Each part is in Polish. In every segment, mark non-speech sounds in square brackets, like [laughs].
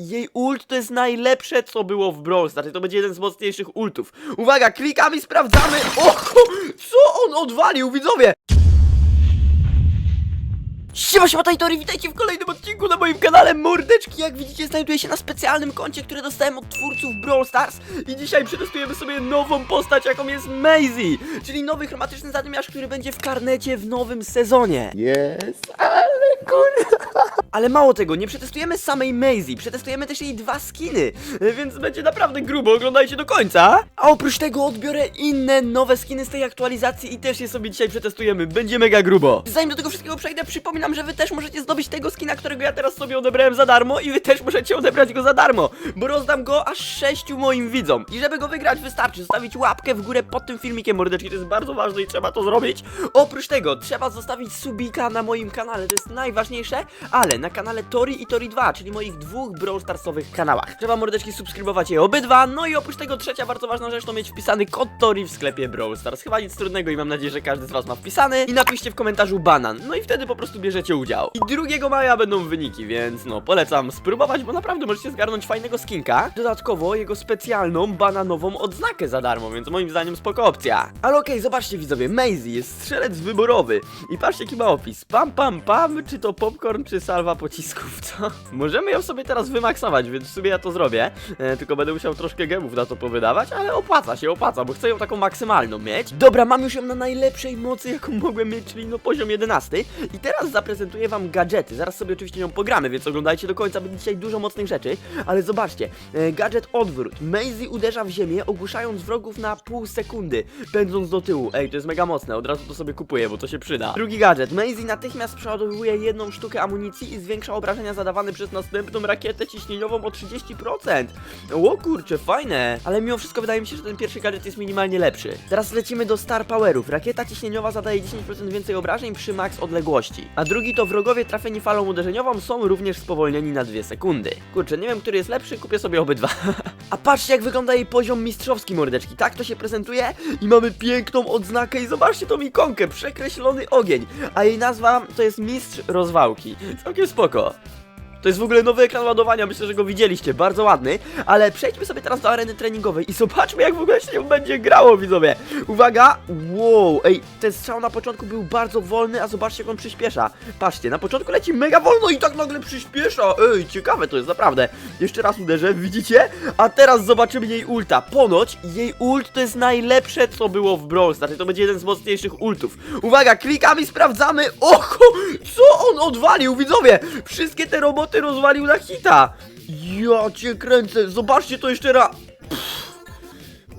jej ult to jest najlepsze, co było w Brawl Stars. To będzie jeden z mocniejszych ultów. Uwaga, klikamy sprawdzamy. Och, co on odwalił, widzowie? Siema, siema, Tajtory, witajcie w kolejnym odcinku na moim kanale Mordeczki. Jak widzicie, znajduję się na specjalnym koncie, które dostałem od twórców Brawl Stars i dzisiaj przetestujemy sobie nową postać, jaką jest Maisie, czyli nowy chromatyczny zadymiarz, który będzie w karnecie w nowym sezonie. Ale kurwa. Ale mało tego, nie przetestujemy samej Maisie, przetestujemy też jej dwa skiny, więc będzie naprawdę grubo, oglądajcie do końca. A oprócz tego odbiorę inne nowe skiny z tej aktualizacji i też je sobie dzisiaj przetestujemy, będzie mega grubo. Zanim do tego wszystkiego przejdę, przypominam, że wy też możecie zdobyć tego skina, którego ja teraz sobie odebrałem za darmo i wy też możecie odebrać go za darmo, bo rozdam go aż sześciu moim widzom. I żeby go wygrać wystarczy zostawić łapkę w górę pod tym filmikiem, mordeczki, to jest bardzo ważne i trzeba to zrobić. Oprócz tego trzeba zostawić subika na moim kanale, to jest najważniejsze, ale na kanale Tori i Tori 2, czyli moich dwóch Brawl Starsowych kanałach. Trzeba mordeczki subskrybować je obydwa, no i oprócz tego trzecia bardzo ważna rzecz to mieć wpisany kod Tori w sklepie Brawl Stars. Chyba nic trudnego i mam nadzieję, że każdy z was ma wpisany. I napiszcie w komentarzu banan, no i wtedy po prostu bierzecie udział. I 2 maja będą wyniki, więc no polecam spróbować, bo naprawdę możecie zgarnąć fajnego skinka. Dodatkowo jego specjalną bananową odznakę za darmo, więc moim zdaniem spoko opcja. Ale okej, zobaczcie widzowie, Maisie jest strzelec wyborowy i patrzcie jaki ma opis. Pam pam pam, czy to popcorn, czy salwa pocisków, co? Możemy ją sobie teraz wymaksować, więc w sumie ja to zrobię, e, tylko będę musiał troszkę gemów na to powydawać, ale opłaca się, opłaca, bo chcę ją taką maksymalną mieć. Dobra, mam już ją na najlepszej mocy, jaką mogłem mieć, czyli no poziom 11 i teraz zaprezentuję wam gadżety, zaraz sobie oczywiście nią pogramy, więc oglądajcie do końca, będzie dzisiaj dużo mocnych rzeczy, ale zobaczcie, e, gadżet odwrót, Maisie uderza w ziemię, ogłuszając wrogów na pół sekundy, pędząc do tyłu, ej, to jest mega mocne, od razu to sobie kupuję, bo to się przyda. Drugi gadżet, Maisie natychmiast przeładowuje jedną sztukę amunicji i zwiększa obrażenia zadawane przez następną rakietę ciśnieniową o 30%. O kurczę, fajne, ale mimo wszystko wydaje mi się, że ten pierwszy gadżet jest minimalnie lepszy. Teraz lecimy do Star Powerów, rakieta ciśnieniowa zadaje 10% więcej obrażeń przy max odległości, a drugi to wrogowie trafieni falą uderzeniową są również spowolnieni na 2 sekundy. Kurczę, nie wiem, który jest lepszy, kupię sobie obydwa. [laughs] A patrzcie, jak wygląda jej poziom mistrzowski mordeczki. Tak to się prezentuje i mamy piękną odznakę i zobaczcie tą ikonkę, przekreślony ogień. A jej nazwa to jest Mistrz Rozwałki. Całkiem spoko. To jest w ogóle nowy ekran ładowania, myślę, że go widzieliście, bardzo ładny, ale przejdźmy sobie teraz do areny treningowej i zobaczmy jak w ogóle się będzie grało, widzowie. Uwaga, wow, ej, ten strzał na początku był bardzo wolny, a zobaczcie jak on przyspiesza. Patrzcie, na początku leci mega wolno i tak nagle przyspiesza, ej, ciekawe to jest naprawdę. Jeszcze raz uderzę, widzicie? A teraz zobaczymy jej ulta. Ponoć jej ult to jest najlepsze, co było w Brawl Stars, to będzie jeden z mocniejszych ultów. Uwaga, klikamy sprawdzamy, oho, co on odwalił, widzowie? Wszystkie te roboty rozwalił na hita. Ja cię kręcę, zobaczcie to jeszcze raz.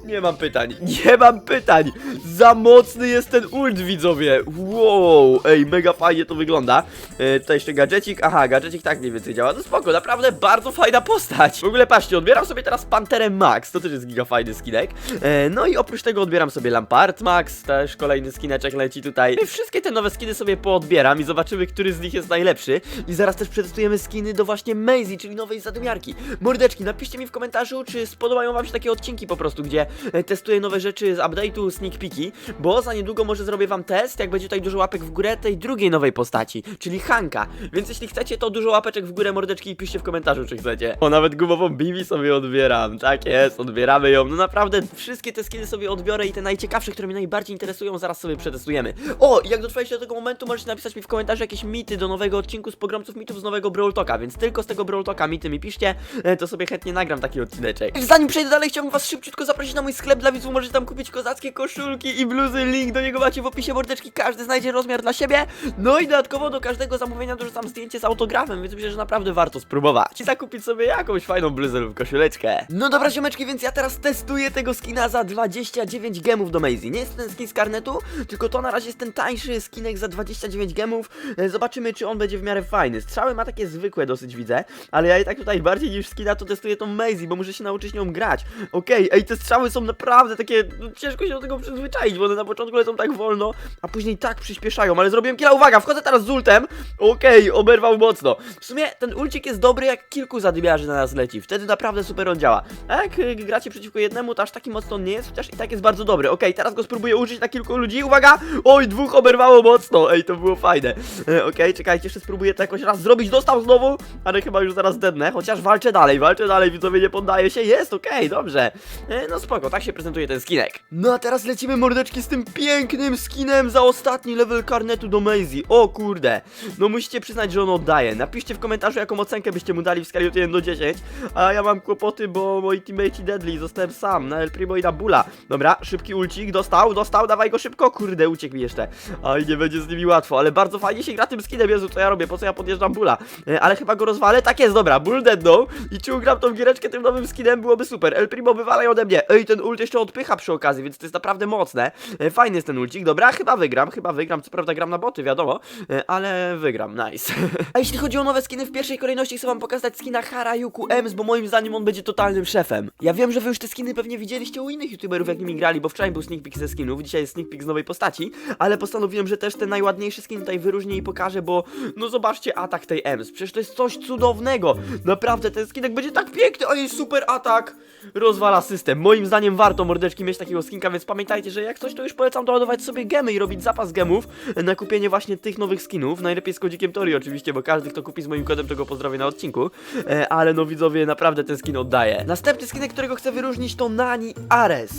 Nie mam pytań, nie mam pytań. Za mocny jest ten ult, widzowie. Wow, ej, mega fajnie to wygląda. E, tutaj jeszcze gadżecik, aha, gadżecik tak mniej więcej działa. No spoko, naprawdę bardzo fajna postać. W ogóle patrzcie, odbieram sobie teraz Panterę Max, to też jest giga fajny skinek. E, no i oprócz tego odbieram sobie Lampart Max, też kolejny skineczek leci tutaj. I wszystkie te nowe skiny sobie poodbieram i zobaczymy, który z nich jest najlepszy. I zaraz też przetestujemy skiny do właśnie Maisie, czyli nowej zadymiarki. Mordeczki, napiszcie mi w komentarzu, czy spodobają wam się takie odcinki po prostu, gdzie testuję nowe rzeczy z update'u, sneak peeki, bo za niedługo może zrobię wam test, jak będzie tutaj dużo łapek w górę tej drugiej nowej postaci, czyli Hanka. Więc jeśli chcecie, to dużo łapeczek w górę, mordeczki i piszcie w komentarzu, czy chcecie. O, nawet gumową Bibi sobie odbieram. Tak jest, odbieramy ją. No naprawdę, wszystkie te skiny sobie odbiorę i te najciekawsze, które mnie najbardziej interesują, zaraz sobie przetestujemy. O, jak dotrwaliście do tego momentu, możecie napisać mi w komentarzu jakieś mity do nowego odcinku z pogromców mitów z nowego Brawl Talka, więc tylko z tego Brawl Talka mity mi piszcie, e, to sobie chętnie nagram taki odcineczek. Zanim przejdę dalej, chciałbym was szybciutko zaprosić na mój sklep dla widzów, możecie tam kupić kozackie koszulki i bluzy, link do niego macie w opisie mordeczki, każdy znajdzie rozmiar dla siebie, no i dodatkowo do każdego zamówienia dorzucam zdjęcie z autografem, więc myślę, że naprawdę warto spróbować i zakupić sobie jakąś fajną bluzę lub koszuleczkę. No dobra ziomeczki, więc ja teraz testuję tego skina za 29 gemów do Maisie, nie jest ten skin z karnetu, tylko to na razie jest ten tańszy skinek za 29 gemów, E, zobaczymy czy on będzie w miarę fajny, strzały ma takie zwykłe dosyć widzę, ale ja i tak tutaj bardziej niż skina to testuję tą Maisie, bo muszę się nauczyć nią grać, okej, ej te strzały są naprawdę takie, no, ciężko się do tego przyzwyczaić, bo one na początku lecą tak wolno, a później tak przyspieszają, ale zrobiłem killa, uwaga, wchodzę teraz z ultem, okej, oberwał mocno. W sumie ten ulcik jest dobry, jak kilku zadymiarzy na nas leci, wtedy naprawdę super on działa. A jak y, gracie przeciwko jednemu, to aż taki mocno nie jest, chociaż i tak jest bardzo dobry. Okej, teraz go spróbuję użyć na kilku ludzi, uwaga, oj, dwóch oberwało mocno, ej, to było fajne. E, Okej, czekajcie, jeszcze spróbuję to jakoś raz zrobić, dostał znowu, ale chyba już zaraz dednę, chociaż walczę dalej, walczę dalej, widzowie, nie poddaję się, jest, okej, dobrze. E, No spoko, tak się prezentuje ten skinek. No a teraz lecimy mordeczki z tym pięknym skinem za ostatni level karnetu do Maisie. O kurde, no musicie przyznać, że on oddaje. Napiszcie w komentarzu, jaką ocenkę byście mu dali w skali od 1 do 10, a ja mam kłopoty, bo moi teammate Deadly, zostałem sam, na El Primo i na Bula. Dobra, szybki ulcik, dostał, dostał, dawaj go szybko, kurde, uciekł mi jeszcze. Aj, nie będzie z nimi łatwo, ale bardzo fajnie się gra tym skinem, Jezu, co ja robię, po co ja podjeżdżam Bula? E, ale chyba go rozwalę, tak jest, dobra, Bull deadnął i czy ugram tą giereczkę tym nowym skinem, byłoby super. El Primo wywalaj ode mnie, ej, ten ult jeszcze odpycha przy okazji, więc to jest naprawdę mocne. E, fajny jest ten ulcik, dobra, chyba wygram, chyba wygram, co prawda gram na boty, wiadomo, e, ale wygram, nice. [laughs] A jeśli chodzi o nowe skiny, w pierwszej kolejności chcę wam pokazać skina Harajuku Ems, bo moim zdaniem on będzie totalnym szefem. Ja wiem, że wy już te skiny pewnie widzieliście u innych youtuberów, jak nimi grali, bo wczoraj był sneak peek ze skinów, dzisiaj jest sneak peek z nowej postaci, ale postanowiłem, że też ten najładniejszy skin tutaj wyróżnię i pokażę, bo no zobaczcie atak tej Ems, przecież to jest coś cudownego. Naprawdę, ten skinek będzie tak piękny, a jej super atak rozwala system. Moim zdaniem warto mordeczki mieć takiego skinka, więc pamiętajcie, że jak coś to już polecam doładować sobie gemy i robić zapas gemów na kupienie właśnie tych nowych skinów. Najlepiej z kodzikiem Tori oczywiście, bo każdy kto kupi z moim kodem, to go pozdrowię na odcinku. E, ale no widzowie, naprawdę ten skin oddaje. Następny skinek, którego chcę wyróżnić to Nani Ares.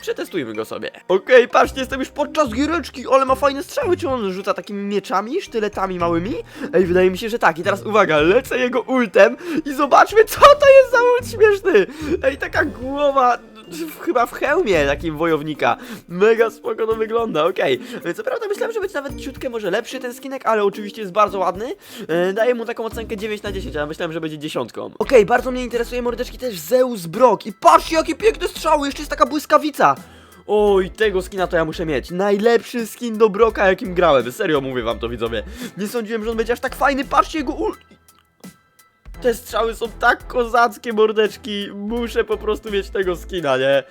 Przetestujmy go sobie. Okej, patrzcie, jestem już podczas giereczki, ale ma fajne strzały. Czy on rzuca takimi mieczami, sztyletami małymi? Ej, wydaje mi się, że tak. I teraz uwaga, lecę jego ultem i zobaczmy, co to jest za ult śmieszny. Ej, taka głowa w- chyba w hełmie takim wojownika. Mega spoko to wygląda, okej. Co prawda myślałem, że będzie nawet ciutkę może lepszy ten skinek, ale oczywiście jest bardzo ładny. E, daję mu taką ocenkę 9 na 10, ale myślałem, że będzie dziesiątką. Okej, bardzo mnie interesuje mordeczki też Zeus Brock. I patrzcie, jakie piękne strzały, jeszcze jest taka błyskawica. Oj, tego skina to ja muszę mieć. Najlepszy skin do Broka, jakim grałem. Serio mówię wam to, widzowie. Nie sądziłem, że on będzie aż tak fajny. Patrzcie jego ul... Te strzały są tak kozackie, mordeczki. Muszę po prostu mieć tego skina, nie?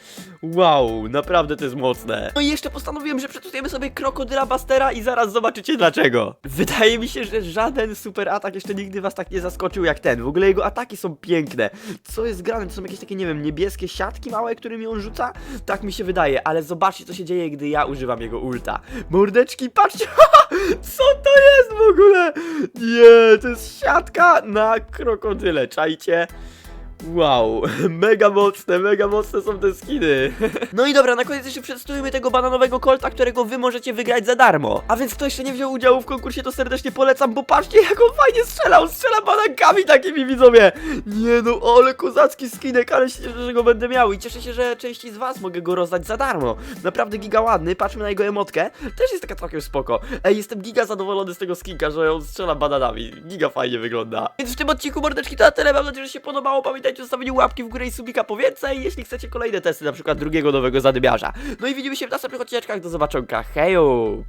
Wow, naprawdę to jest mocne. No i jeszcze postanowiłem, że przetestujemy sobie krokodyla Bastera i zaraz zobaczycie dlaczego. Wydaje mi się, że żaden super atak jeszcze nigdy was tak nie zaskoczył jak ten. W ogóle jego ataki są piękne. Co jest grane? To są jakieś takie, nie wiem, niebieskie siatki małe, którymi on rzuca? Tak mi się wydaje, ale zobaczcie co się dzieje, gdy ja używam jego ulta. Mordeczki, patrzcie, [laughs] co to jest w ogóle? Nie, to jest siatka na krokodyle, czajcie? Wow, [laughs] mega mocne, mega mocne są te skiny. [laughs] No i dobra, na koniec jeszcze przetestujmy tego bananowego kolta, którego wy możecie wygrać za darmo. A więc kto jeszcze nie wziął udziału w konkursie, to serdecznie polecam, bo patrzcie jak on fajnie strzela, on strzela banankami takimi widzowie. Nie no, ale kozacki skinek, ale się cieszę, że go będę miał i cieszę się, że części z was mogę go rozdać za darmo. Naprawdę giga ładny, patrzmy na jego emotkę, też jest taka całkiem spoko. Ej, jestem giga zadowolony z tego skinka, że on strzela bananami, giga fajnie wygląda. Więc w tym odcinku mordeczki to na tyle, mam nadzieję, że się podobało, pamiętajcie o zostawieniu łapki w górę i subika po więcej, jeśli chcecie kolejne testy, na przykład drugiego nowego zadymiarza. No i widzimy się w następnych odcinkach, do zobaczonka, heju!